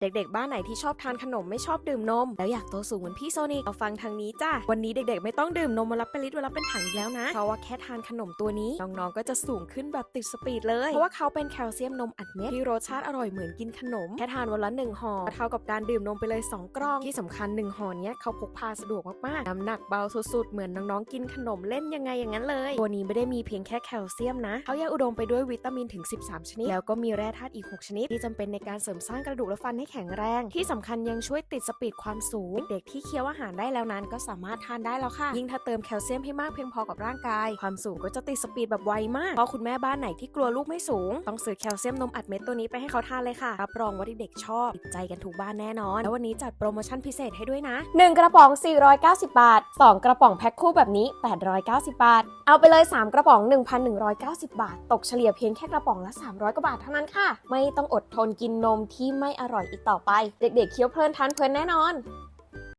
เด็กๆ บ้านไหนที่ชอบทานขนมไม่ชอบดื่มนม แล้วอยากโตสูงเหมือนพี่โซนิกเอาฟังทางนี้จ้ะวันนี้เด็กๆ ไม่ต้องดื่มนมวันละเป็นลิตรวันละเป็นถังอีกแล้วนะ เพราะว่าแค่ทานขนมตัวนี้น้องๆ ก็จะสูงขึ้นแบบติดสปีดเลย เพราะว่าเขาเป็นแคลเซียมนมอัดเม็ดที่รสชาติอร่อยเหมือนกินขนม แค่ทานวันละหนึ่งห่อเท่ากับการดื่มนมไปเลย 2 กล่อง ที่สำคัญ1ห่อเนี้ยเขาพกพาสะดวกมากๆน้ำหนักเบาสุดๆ เหมือนน้องๆ กินขนมเล่นยังไงอย่างนั้นเลย ตัวนี้ไม่ได้มีเพียงแค่แคลเซียมนะเขายังอุดมไปด้วยวิตามินถึง 13 ชนิด แล้วก็มีแร่ธาตุอีก 6 ชนิดที่จำเป็นในการเสริมสร้างกระดูกและฟันให้แข็งแรง ที่สำคัญยังช่วยติดสปีดความสูง เด็กที่เคี้ยวอาหารได้แล้วนั้น ก็สามารถทานได้แล้วค่ะ ยิ่งถ้าเติมแคลเซียมให้มากเพียงพอกับร่างกาย ความสูงก็จะติดสปีดแบบไวมากเพราะคุณแม่บ้านไหนที่กลัวลูกไม่สูง ต้องซื้อแคลเซียมนมอัดเม็ดตัวนี้ไปให้เขาทานเลยค่ะรับรองว่าเด็กๆชอบติดใจกันทุกบ้านแน่นอน แล้ววันนี้จัดโปรโมชั่นพิเศษให้ด้วยนะ 1 กระป๋อง 490 บาท 2 กระป๋องแพ็คคู่แบบนี้ 890 บาท เอาไปเลย 3 กระป๋อง 1,190 บาท ตกเฉลี่ยเพียงแค่กระป๋องละ 300 กว่าบาทเท่านั้นค่ะ ไม่ต้องอดทนกินนมที่ไม่อร่อยอีกต่อไป เด็กๆเคี้ยวเพลินทานเพลินแน่นอน